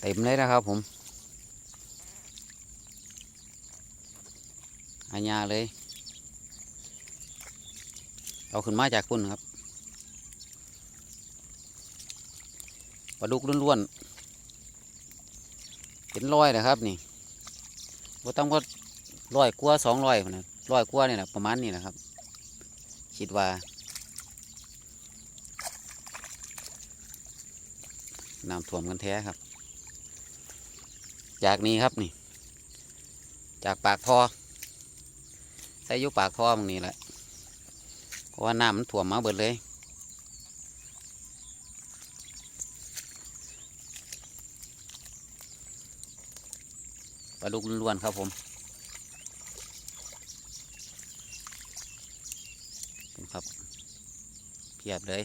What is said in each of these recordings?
เต็มเลยนะครับผมอาญาเลย เอาขึ้นมาจากคุณครับปลาดุกล้วนๆเป็นร้อยนะครับนี่ว่าต้องก็ร้อยกว่าสองร้อยนะร้อยกัว่านี่แหละประมาณนี้นะครับ คิดว่า น้ำท่วมกันแท้ครับ จากนี้ครับนี่ จากปากท่อใส่ยุปากท่อตรงนี้แหละเพราะว่าน้ำมันท่วมมาเบิดเลย ปลาดุกล้วนครับผมครับเพียบเลย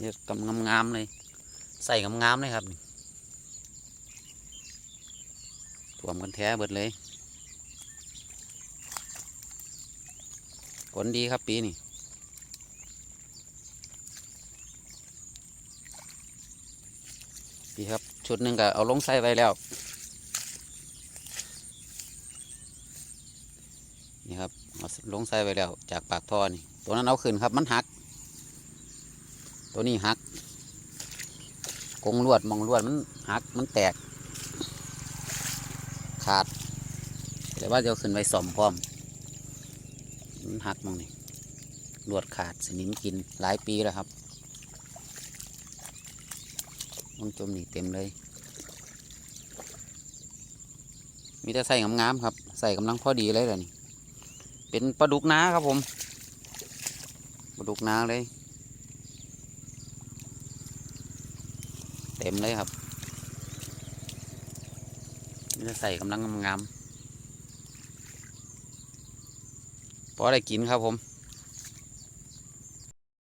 เนี่ยกำงามๆเลย ใส่กำงามเลยครับถ่วมกันแท้เบิดเลยผลดีครับปีนี้ดีครับ ชุดหนึ่งก็เอาลงใส่ไว้แล้ว นี่ครับเอาลงใส่ไว้แล้ว จากปากท่อนี่ ตัวนั้นเอาขึ้นครับมันหัก ตัวนี้หักกงลวดมองลวดมันหักมันแตก ขาด แต่ว่าจะเอาขึ้นไว้สอมพร้อม มันหักมองนี่ลวดขาดสนิมกินหลายปีแล้วครับมองจมนี่เต็มเลย มีแต่ใส่งามๆครับ ใส่กำลังพอดีเลยเลยนี่เป็นปลาดุกนาครับผมปลาดุกนาเลย เต็มเลยครับนี่จะใส่กำลังงามๆพอได้กินครับผม